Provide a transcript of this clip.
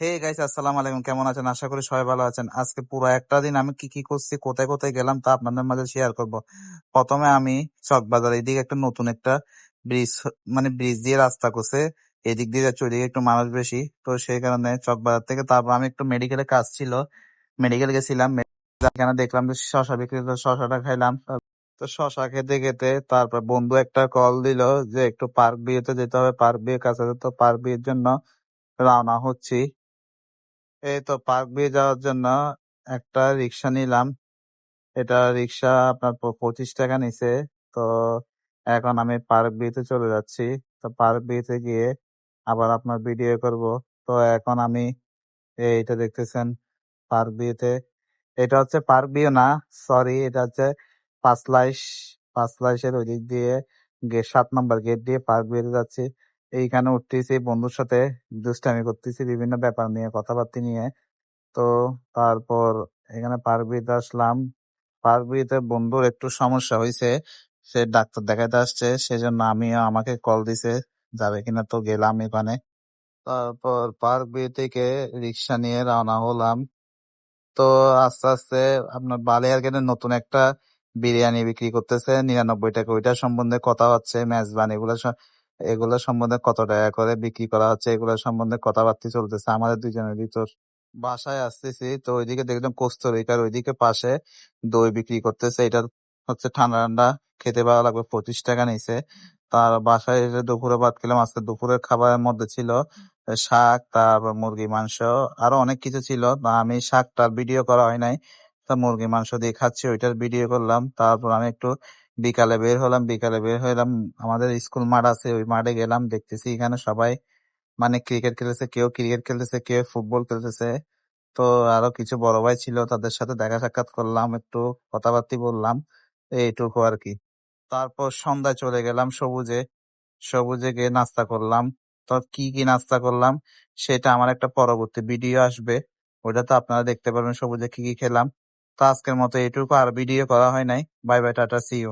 Hey guys আসসালামু আলাইকুম। কেমন আছেন? আশা করি সবাই ভালো আছেন। আজকে পুরো একটা দিন আমি কি কি করছি, কোথায় কোথায় গেলাম তা আপনাদের মাঝে শেয়ার করব। প্রথমে আমি চকবাজার এদিকে একটা নতুন একটা ব্রিজ মানে ব্রিজ দিয়ে রাস্তা করছে। এদিক দিয়ে যাচ্ছে, ওইদিকে একটু মানুষ বেশি। তো সেই কারণে চকবাজার থেকে তারপর আমি একটু মেডিকেলে কাজ ছিল। মেডিকেল গেছিলাম এখানে দেখলাম যে শশা বিক্রি শশাটা খাইলাম। তো শশা খেতে খেতে তারপর বন্ধু একটা কল দিল যে একটু পার্ক বিয়েতে যেতে হবে পার্ক বিয়ে কাছে তো পার্ক বিয়ের জন্য রওনা হচ্ছি। এই তো পার্ক বিয়ে যাওয়ার জন্য একটা রিক্সা নিলাম। এটা রিক্সা আপনার পঁচিশ টাকা নিছে। তো এখন আমি পার্ক বিয়েতে চলে যাচ্ছি। তো পার্ক বিয়েতে গিয়ে আবার আপনার ভিডিও করব। তো এখন আমি এইটা দেখতেছেন পার্ক বিয়েতে এটা হচ্ছে পার্ক বিয়ে না, সরি, এটা হচ্ছে পাঁচলাইশ পাঁচলাইশের ওই দিক দিয়ে গেট সাত নম্বর গেট দিয়ে পার্ক বিয়েতে যাচ্ছি। এইখানে উঠতেছি, বন্ধুর সাথে দুষ্টামি করতেছি, বিভিন্ন ব্যাপার নিয়ে, কথাবার্তা নিয়ে। তো তারপর এখানে পার্ক বিয়েতে আসলাম। পার্ক বিয়েতে বন্ধুর একটু সমস্যা হয়েছে সে ডাক্তার দেখাতে আসছে, সেজন্য আমিও আমাকে কল দিছে, যাবে কিনা তো গেলাম এখানে। তারপর পার্ক বিয়ে থেকে রিক্সা নিয়ে রওনা হলাম। তো আস্তে আস্তে আপনার বালিয়ারগেটের নতুন একটা বিরিয়ানি বিক্রি করতেছে, নিরানব্বই টাকা। ওইটার সম্বন্ধে কথা হচ্ছে, মেজবান, এগুলো এগুলো সম্বন্ধে কত টাকা করে বিক্রি করা হচ্ছে, এগুলো সম্বন্ধে কথাবার্তা চলতেছে। আমাদের দুজনের ভিতর বাসায় আসতেছি, তো ওইদিকে দেখলাম কস্তরিকার ওইদিকে পাশে দই বিক্রি করতেছে। এটা হচ্ছে ঠান্ডা ঠান্ডা, খেতে ভালো লাগবে, পঁচিশ টাকা নিছে। তার বাসায় এসে দুপুরে ভাত খেলাম, আজকে দুপুরের খাবারের মধ্যে ছিল শাক, তারপর মুরগি মাংস, আরও অনেক কিছু ছিল। আমি শাকটার ভিডিও করা হয় নাই। তা মুরগি মাংস দিয়ে খাচ্ছি, ওইটার ভিডিও করলাম। তারপর আমি একটু বিকালে বের হলাম, বিকালে বের হলাম আমাদের স্কুল মাঠ আছে, ওই মাঠে গেলাম, দেখতেছি এখানে সবাই মানে ক্রিকেট খেলতেছে, কেউ ক্রিকেট খেলতেছে, কেউ ফুটবল খেলতেছে। তো আরও কিছু বড় ভাই ছিল, তাদের সাথে দেখা সাক্ষাৎ করলাম, একটু কথাবার্তা বললাম, এইটুকু আর কি। তারপর সন্ধ্যায় চলে গেলাম সবুজে। সবুজে গিয়ে নাস্তা করলাম। তো কি কি নাস্তা করলাম? সেটা আমার একটা পরবর্তী ভিডিও আসবে। ওটা তো আপনারা দেখতে পারবেন, সবুজে কি কি খেলাম। তো আজকের মতো এটুকু আর ভিডিও করা হয় নাই। Bye bye tata see you